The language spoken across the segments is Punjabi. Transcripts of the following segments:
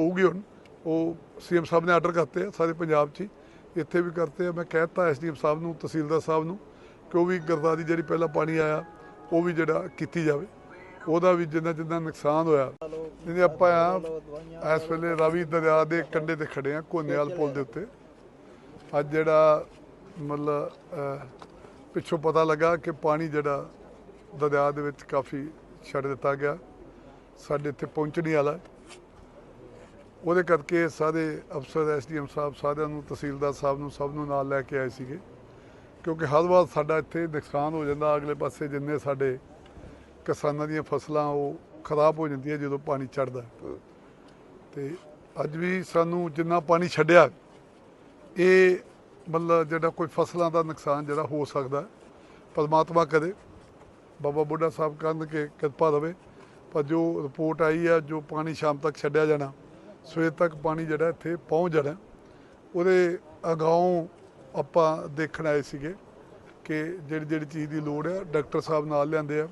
ਹੋਊਗੀ ਹੁਣ। ਉਹ ਸੀਐਮ ਸਾਹਿਬ ਨੇ ਆਰਡਰ ਕਰਤੇ ਆ ਸਾਰੇ ਪੰਜਾਬ 'ਚ ਹੀ। ਇੱਥੇ ਵੀ ਕਰਤੇ ਆ। ਮੈਂ ਕਹਿਤਾ ਐਸਡੀਐਮ ਸਾਹਿਬ ਨੂੰ, ਤਹਿਸੀਲਦਾਰ ਸਾਹਿਬ ਨੂੰ ਕਿ ਉਹ ਵੀ ਗਰਦਾ ਦੀ ਜਿਹੜੀ ਪਹਿਲਾਂ ਪਾਣੀ ਆਇਆ, ਉਹ ਵੀ ਜਿਹੜਾ ਕੀਤੀ ਜਾਵੇ। ਉਹਦਾ ਵੀ ਜਿੰਨਾ ਜਿੰਨਾ ਨੁਕਸਾਨ ਹੋਇਆ। ਜਿਹਨੇ ਆਪਾਂ ਆ ਇਸ ਵੇਲੇ ਰਾਵੀ ਦਰਿਆ ਦੇ ਕੰਢੇ ਤੇ ਖੜੇ ਆ ਕੋਨੇਵਾਲ ਪੁਲ ਦੇ ਉੱਤੇ। ਅੱਜ ਜਿਹੜਾ ਮਤਲਬ ਪਿੱਛੋਂ ਪਤਾ ਲੱਗਾ ਕਿ ਪਾਣੀ ਜਿਹੜਾ ਦਰਿਆ ਦੇ ਵਿੱਚ ਕਾਫੀ ਛੱਡ ਦਿੱਤਾ ਗਿਆ। ਸਾਡੇ ਇੱਥੇ ਪਹੁੰਚਣੀ ਵਾਲਾ ਉਹਦੇ ਕਰਕੇ ਸਾਰੇ ਅਫਸਰ, ਐਸਡੀਐਮ ਸਾਹਿਬ ਸਾਰਿਆਂ ਨੂੰ, ਤਹਿਸੀਲਦਾਰ ਸਾਹਿਬ ਨੂੰ ਸਭ ਨੂੰ ਨਾਲ ਲੈ ਕੇ ਆਏ ਸੀਗੇ। ਕਿਉਂਕਿ ਹਰ ਵਾਰ ਸਾਡਾ ਇੱਥੇ ਨੁਕਸਾਨ ਹੋ ਜਾਂਦਾ, ਅਗਲੇ ਪਾਸੇ ਜਿੰਨੇ ਸਾਡੇ ਕਿਸਾਨਾਂ ਦੀਆਂ ਫਸਲਾਂ ਉਹ ਖਰਾਬ ਹੋ ਜਾਂਦੀਆਂ ਜਦੋਂ ਪਾਣੀ ਚੜਦਾ ਤੇ ਅੱਜ ਵੀ ਸਾਨੂੰ ਜਿੰਨਾ ਪਾਣੀ ਛੱਡਿਆ, ਇਹ ਮਤਲਬ ਜਿਹੜਾ ਕੋਈ ਫਸਲਾਂ ਦਾ ਨੁਕਸਾਨ ਜਿਹੜਾ ਹੋ ਸਕਦਾ, ਪਰਮਾਤਮਾ ਕਰੇ। ਬਾਬਾ ਬੁੱਢਾ ਸਾਹਿਬ ਕਰਨ ਕਿ ਕਿਰਪਾ ਰਵੇ। ਪਰ ਜੋ ਰਿਪੋਰਟ ਆਈ ਆ, ਜੋ ਪਾਣੀ ਸ਼ਾਮ ਤੱਕ ਛੱਡਿਆ ਜਾਣਾ ਸਵੇਰ ਤੱਕ ਪਾਣੀ ਜਿਹੜਾ ਇੱਥੇ ਪਹੁੰਚ ਜਾਣਾ। ਉਹਦੇ ਅਗਾਉਂ ਆਪਾਂ ਦੇਖਣ ਆਏ ਸੀਗੇ ਕਿ ਜਿਹੜੀ ਜਿਹੜੀ ਚੀਜ਼ ਦੀ ਲੋੜ ਹੈ ਡਾਕਟਰ ਸਾਹਿਬ ਨਾਲ ਲਿਆਂਦੇ ਆ।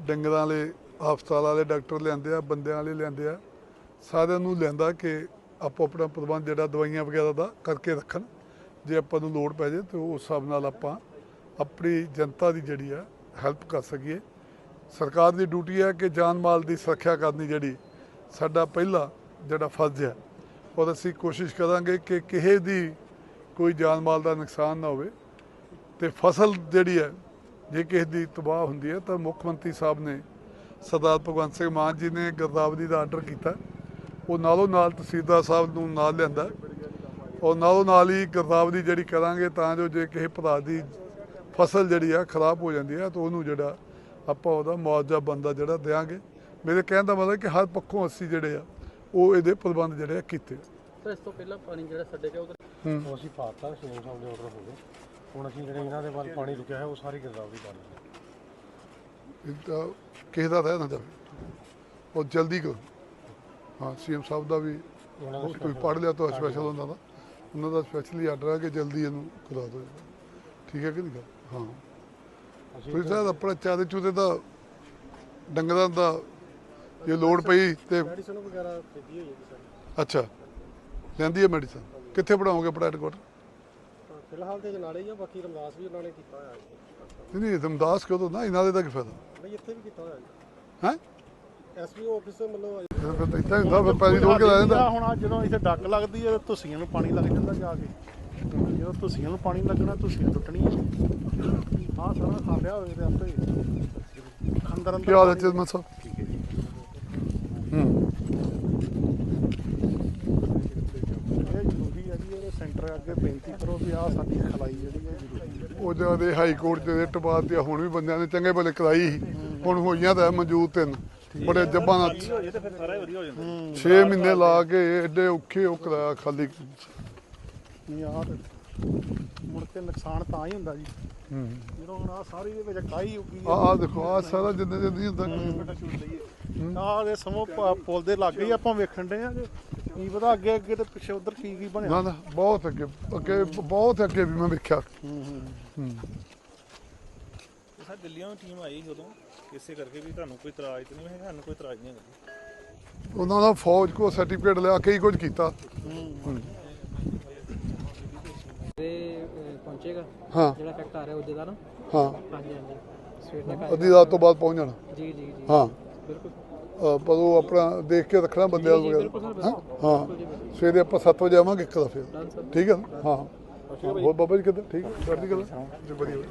ਡੰਗਰਾਂ ਵਾਲੇ, ਹਸਪਤਾਲ ਵਾਲੇ ਡਾਕਟਰ ਲਿਆਂਦੇ ਆ, ਬੰਦਿਆਂ ਵਾਲੇ ਲਿਆਂਦੇ ਆ। ਸਾਰਿਆਂ ਨੂੰ ਲਿਆਂਦਾ ਕਿ ਆਪੋ ਆਪਣਾ ਪ੍ਰਬੰਧ ਜਿਹੜਾ ਦਵਾਈਆਂ ਵਗੈਰਾ ਦਾ ਕਰਕੇ ਰੱਖਣ। ਜੇ ਆਪਾਂ ਨੂੰ ਲੋੜ ਪੈ ਜਾਏ ਤੇ ਉਸ ਹਿਸਾਬ ਨਾਲ ਆਪਾਂ ਆਪਣੀ ਜਨਤਾ ਦੀ ਜਿਹੜੀ ਆ, ਹੈਲਪ ਕਰ ਸਕੀਏ। ਸਰਕਾਰ ਦੀ ਡਿਊਟੀ ਹੈ ਕਿ ਜਾਨ ਮਾਲ ਦੀ ਸੁਰੱਖਿਆ ਕਰਨੀ ਜਿਹੜੀ ਸਾਡਾ ਪਹਿਲਾ ਜਿਹੜਾ ਫਰਜ਼ ਹੈ ਔਰ ਅਸੀਂ ਕੋਸ਼ਿਸ਼ ਕਰਾਂਗੇ ਕਿ ਕਿਸੇ ਦੀ ਕੋਈ ਜਾਨ ਮਾਲ ਦਾ ਨੁਕਸਾਨ ਨਾ ਹੋਵੇ। ਤੇ ਫਸਲ ਜਿਹੜੀ ਹੈ, ਜੇ ਕਿਸੇ ਦੀ ਤਬਾਹ ਹੁੰਦੀ ਹੈ, ਤਾਂ ਮੁੱਖ ਮੰਤਰੀ ਸਾਹਿਬ ਨੇ ਸਰਦਾਰ ਭਗਵੰਤ ਸਿੰਘ ਮਾਨ ਜੀ ਨੇ ਗਰਦਾਵਰੀ ਦਾ ਆਰਡਰ ਕੀਤਾ। ਉਹ ਨਾਲੋਂ ਨਾਲ ਤਹਿਸੀਲਦਾਰ ਸਾਹਿਬ ਨੂੰ ਨਾਲ ਲਿਆਂਦਾ। ਔਰ ਨਾਲੋਂ ਨਾਲ ਹੀ ਗਰਦਾਵਰੀ ਜਿਹੜੀ ਕਰਾਂਗੇ, ਤਾਂ ਜੋ ਜੇ ਕਿਸੇ ਭਰਾ ਦੀ ਫਸਲ ਜਿਹੜੀ ਆ, ਖਰਾਬ ਹੋ ਜਾਂਦੀ ਹੈ ਤਾਂ ਉਹਨੂੰ ਜਿਹੜਾ ਆਪਾਂ ਉਹਦਾ ਮੁਆਵਜ਼ਾ ਬੰਦਾ ਜਿਹੜਾ ਦੇਾਂਗੇ ਮੇਰੇ ਕਹਿਣ ਦਾ ਮਤਲਬ ਕਿ ਹਰ ਪੱਖੋਂ ਅਸੀਂ ਜਿਹੜੇ ਆ ਉਹ ਇਹਦੇ ਪ੍ਰਬੰਧ ਜਿਹੜੇ ਆ ਕੀਤੇ। ਸਰ ਇਸ ਤੋਂ ਪਹਿਲਾਂ ਪਾਣੀ ਜਿਹੜਾ ਛੱਡੇ ਗਿਆ ਉਹਦੇ ਉਹ ਅਸੀਂ ਪਾਤਾ ਸੀਐਮ ਸਾਹਿਬ ਦੇ ਆਰਡਰ ਹੋ ਗਏ। ਹੁਣ ਅਸੀਂ ਜਿਹੜੇ ਇਹਨਾਂ ਦੇ ਵੱਲ ਪਾਣੀ ਰੁਕਿਆ ਹੈ ਉਹ ਸਾਰੀ ਗਿਰਦਾਵਰੀ ਕਰ ਲਈ ਇਹ ਤਾਂ ਕਿਸੇ ਦਾ ਰਹਿ ਨਾ ਜਾਵੇ। ਉਹ ਜਲਦੀ ਕਰੋ। ਹਾਂ ਸੀਐਮ ਸਾਹਿਬ ਦਾ ਵੀ ਕੋਈ ਪੜ੍ਹ ਲਿਆ ਤਾਂ ਸਪੈਸ਼ਲ ਉਹਨਾਂ ਦਾ। ਉਹਨਾਂ ਦਾ ਸਪੈਸ਼ਲੀ ਆਰਡਰ ਹੈ ਕਿ ਜਲਦੀ ਇਹਨੂੰ ਕਰਾ ਦਿਓ। ਠੀਕ ਹੈ ਕਿ ਨਹੀਂ? ਗੱਲ? ਹਾਂ। ਅਸੀਂ ਤੁਸੀਂ ਸਾਹਿਬ ਆਪਣਾ ਚਾਦੇ ਚੂਦੇ ਦਾ ਡੰਗਰਾਂ ਦਾ ਜੇ ਲੋੜ ਪਈ ਤੇ ਮੈਡੀਸਨ ਵਗੈਰਾ ਖਰੀਦੀ ਹੋਈ ਹੈ ਜੀ ਸਾਡੀ। ਅੱਛਾ। ਲੈਂਦੀ ਹੈ ਮੈਡੀਸਨ। ਕਿੱਥੇ ਪੜਾਓਗੇ ਆਪਣਾ ਹੈਡਕੁਆਟਰ ਤਾਂ ਫਿਲਹਾਲ ਤੇ ਜਨਾਲੇ ਹੀ ਆ ਬਾਕੀ ਰਮਦਾਸ ਵੀ ਉਹਨਾਂ ਨੇ ਕੀਤਾ ਹੋਇਆ ਜੀ। ਨਹੀਂ ਨਹੀਂ ਰਮਦਾਸ ਕਹੋ ਨਾ ਇਹਨਾਂ ਦੇ ਤਾਂ ਕੀ ਫਾਇਦਾ? ਨਹੀਂ ਇੱਥੇ ਵੀ ਕੀਤਾ ਹੋਇਆ ਜੀ। ਹੈ? ਐਸਪੀਓ ਆਫਿਸ ਮਤਲਬ ਫਿਰ ਫਿਰ ਇਦਾਂ ਹੁੰਦਾ ਫਿਰ ਪੈਸੇ ਰੋਕ ਕੇ ਲੈ ਜਾਂਦਾ। ਹੁਣ ਆਹ ਜਦੋਂ ਇੱਥੇ ਡੱਕ ਲੱਗਦੀ ਹੈ ਤੁਸੀਆਂ ਨੂੰ ਪਾਣੀ ਲੱਗ ਜਾਂਦਾ ਜਾ ਕੇ। ਜਦੋਂ ਤੁਸੀਆਂ ਨੂੰ ਪਾਣੀ ਲੱਗਣਾ ਤੁਸੀਆਂ ਟੁੱਟਣੀਆਂ ਆਹ ਸਾਰਾ ਖਾਲਿਆ ਹੋਵੇ ਤੇ ਆਪੇ ਅੰਦਰ ਕੀ ਹਾਲ ਹੈ ਚਿਰਮਨ ਸਾਹਿਬ ਹੂੰ ਇਹ ਜ਼ਰੂਰੀ ਹੈ ਜੀ ਇਹਦੇ ਸੈਂਟਰ ਅੱਗੇ ਬੇਨਤੀ ਕਰੋ ਵੀ ਆਹ ਸਾਡੀ ਖਲਾਈ ਜਿਹੜੀ ਹੈ ਜ਼ਰੂਰੀ ਹੈ ਉਹ ਜਿਹੜੇ ਹਾਈ ਕੋਰਟ ਦੇ ਰਿਟ ਬਾਅਦ ਤੇ ਹੁਣ ਵੀ ਬੰਦਿਆਂ ਨੇ ਚੰਗੇ ਭਲੇ ਕਰਾਈ ਸੀ। ਹੁਣ ਹੋਈਆਂ ਤਾਂ ਮੌਜੂਦ ਤਿੰਨ। ਬੜੇ ਜੱਬਾਂ ਨਾਲ। ਇਹ ਤੇ ਫਿਰ ਸਾਰਾ ਵਧੀਆ ਹੋ ਜਾਂਦਾ। 6 ਮਹੀਨੇ ਲਾ ਕੇ ਐਡੇ ਔਖੇ ਉਹ ਕਰਾਇਆ ਖਾਲੀ। ਨਹੀਂ ਤੇ ਮੁੜ ਕੇ ਨੁਕਸਾਨ ਤਾਂ ਹੀ ਹੁੰਦਾ ਜੀ। ਹੂੰ। ਜਦੋਂ ਹੁਣ ਆਹ ਸਾਰੀ ਦੇ ਵਿੱਚ ਕਾਈ ਉੱਗੀ ਆ ਆ ਦੇਖੋ ਆ ਸਾਰਾ ਜਿੰਨੇ ਨਹੀਂ ਹੁੰਦਾ। ਦੇ ਸਮੋ ਪੁਲ ਦੇ ਲੱਗੇ ਹੀ ਆਪਾਂ ਵੇਖਣ ਦੇ ਆ ਕਿ ਕੀ ਪਤਾ ਅੱਗੇ ਅੱਗੇ ਤੇ ਪਿੱਛੇ ਉਧਰ ਕੀ ਕੀ ਬਣਿਆ। ਨਾ ਨਾ ਬਹੁਤ ਅੱਗੇ ਅੱਗੇ ਬਹੁਤ ਅੱਗੇ ਵੀ ਮੈਂ ਵੇਖਿਆ। ਹੂੰ ਹੂੰ। ਹੂੰ। ਸਰ ਦਿੱਲੀੋਂ ਟੀਮ ਆਈ ਸੀ ਉਦੋਂ। ਇਸੇ ਕਰਕੇ ਵੀ ਤੁਹਾਨੂੰ ਕੋਈ ਇਤਰਾਜ਼ ਨਹੀਂ ਹੈ ਸਾਨੂੰ ਕੋਈ ਇਤਰਾਜ਼ ਨਹੀਂ ਹੈਗਾ ਉਹਨਾਂ ਦਾ ਫੌਜ ਕੋ ਸਰਟੀਫਿਕੇਟ ਲਿਆ ਕਈ ਕੁਝ ਕੀਤਾ। ਹੂੰ। ਤੇ ਅਹ, ਪਹੁੰਚੇਗਾ ਹਾਂ। ਜਿਹੜਾ ਇਫੈਕਟ ਆ ਰਿਹਾ ਉਹਦੇ ਦਾ ਨਾ ਹਾਂ। ਹਾਂਜੀ ਹਾਂਜੀ। ਸਵੇਰ ਤੱਕ ਅੱਧੀ ਰਾਤ ਤੋਂ ਬਾਅਦ ਪਹੁੰਚ ਜਾਣਾ। ਜੀ ਜੀ ਜੀ। ਹਾਂ। ਬਿਲਕੁਲ। ਅ, ਪਰ ਉਹ ਆਪਣਾ ਦੇਖ ਕੇ ਰੱਖਣਾ ਬੰਦਿਆਂ ਵਗੈਰਾ। ਬਿਲਕੁਲ ਸਰ, ਹਾਂ? ਬਿਲਕੁਲ। ਹਾਂ। ਬਿਲਕੁਲ ਜੀ, ਬਿਲਕੁਲ। ਸਵੇਰੇ ਆਪਾਂ 7 ਵਜੇ ਆਵਾਂਗੇ ਇੱਕ ਦਾ ਫਿਰ। ਡਨ ਸਰ ਠੀਕ ਹੈ ਨਾ? ਹਾਂ। ਹੋਰ ਬਾਬਾ ਜੀ ਕਿੱਦਾਂ? ਠੀਕ? ਚੜ੍ਹਦੀ ਜੀ ਵਧੀਆ।